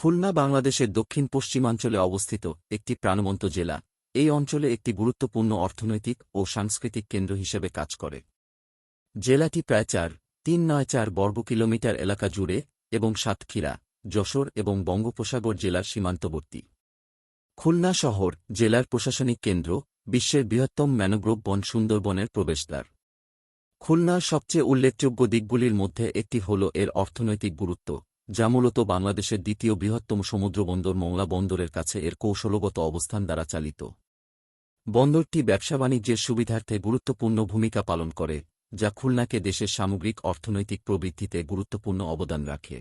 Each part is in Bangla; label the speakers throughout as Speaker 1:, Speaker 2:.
Speaker 1: খুলনা বাংলাদেশের দক্ষিণ পশ্চিমাঞ্চলে অবস্থিত একটি প্রাণবন্ত জেলা। এই অঞ্চলে একটি গুরুত্বপূর্ণ অর্থনৈতিক ও সাংস্কৃতিক কেন্দ্র হিসেবে কাজ করে। জেলাটি প্রায় চার, তিন নয় চার বর্গ কিলোমিটার এলাকা জুড়ে এবং সাতক্ষীরা, যশোর এবং বঙ্গোপসাগর জেলার সীমান্তবর্তী। খুলনা শহর জেলার প্রশাসনিক কেন্দ্র, বিশ্বের বৃহত্তম ম্যানোগ্রোভ বন সুন্দরবনের প্রবেশদ্বার। খুলনার সবচেয়ে উল্লেখযোগ্য দিকগুলির মধ্যে একটি হল এর অর্থনৈতিক গুরুত্ব। যা মূলত বাংলাদেশের দ্বিতীয় বৃহত্তম সমুদ্রবন্দর মংলা বন্দরের কাছে এর কৌশলগত অবস্থান দ্বারা চালিত। বন্দরটি ব্যবসা বাণিজ্যের সুবিধার্থে গুরুত্বপূর্ণ ভূমিকা পালন করে, যা খুলনাকে দেশের সামগ্রিক অর্থনৈতিক প্রবৃদ্ধিতে গুরুত্বপূর্ণ অবদান রাখে।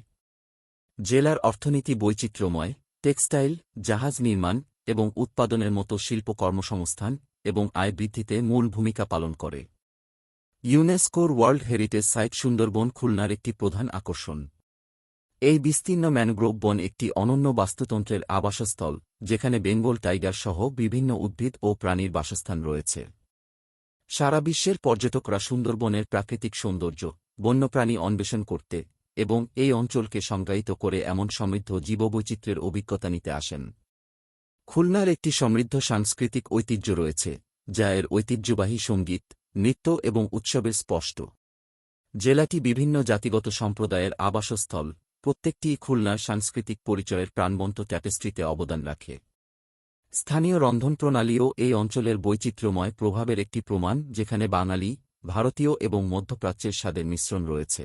Speaker 1: জেলার অর্থনীতি বৈচিত্র্যময়, টেক্সটাইল, জাহাজ নির্মাণ এবং উৎপাদনের মতো শিল্প কর্মসংস্থান এবং আয় বৃদ্ধিতে মূল ভূমিকা পালন করে। ইউনেস্কোর ওয়ার্ল্ড হেরিটেজ সাইট সুন্দরবন খুলনার একটি প্রধান আকর্ষণ। এই বিস্তীর্ণ ম্যানগ্রোভ বন একটি অনন্য বাস্তুতন্ত্রের আবাসস্থল, যেখানে বেঙ্গল টাইগার সহ বিভিন্ন উদ্ভিদ ও প্রাণীর বাসস্থান রয়েছে। সারা বিশ্বের পর্যটকরা সুন্দরবনের প্রাকৃতিক সৌন্দর্য, বন্যপ্রাণী অন্বেষণ করতে এবং এই অঞ্চলকে সংজ্ঞায়িত করে এমন সমৃদ্ধ জীববৈচিত্র্যের অভিজ্ঞতা নিতে আসেন। খুলনার একটি সমৃদ্ধ সাংস্কৃতিক ঐতিহ্য রয়েছে, যা এর ঐতিহ্যবাহী সংগীত, নৃত্য এবং উৎসবের স্পষ্ট। জেলাটি বিভিন্ন জাতিগত সম্প্রদায়ের আবাসস্থল প্রত্যেকটিই খুলনার সাংস্কৃতিক পরিচয়ের প্রাণবন্ত ট্যাপেস্ট্রিতে অবদান রাখে। স্থানীয় রন্ধন প্রণালীও এই অঞ্চলের বৈচিত্র্যময় প্রভাবের একটি প্রমাণ, যেখানে বাঙালি, ভারতীয় এবং মধ্যপ্রাচ্যের স্বাদের মিশ্রণ রয়েছে।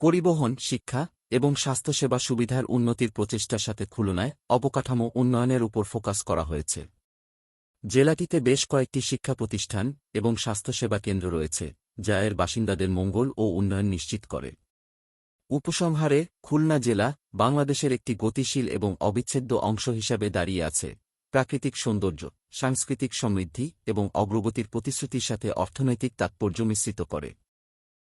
Speaker 1: পরিবহন, শিক্ষা এবং স্বাস্থ্যসেবা সুবিধার উন্নতির প্রচেষ্টার সাথে খুলনায় অবকাঠামো উন্নয়নের উপর ফোকাস করা হয়েছে। জেলাটিতে বেশ কয়েকটি শিক্ষা প্রতিষ্ঠান এবং স্বাস্থ্যসেবা কেন্দ্র রয়েছে, যা এর বাসিন্দাদের মঙ্গল ও উন্নয়ন নিশ্চিত করে। উপসংহারে, খুলনা জেলা, বাংলাদেশের একটি গতিশীল এবং অবিচ্ছেদ্য অংশ হিসাবে দাঁড়িয়ে আছে, প্রাকৃতিক সৌন্দর্য, সাংস্কৃতিক সমৃদ্ধি এবং অগ্রগতির প্রতিশ্রুতির সাথে অর্থনৈতিক তাৎপর্য মিশ্রিত করে।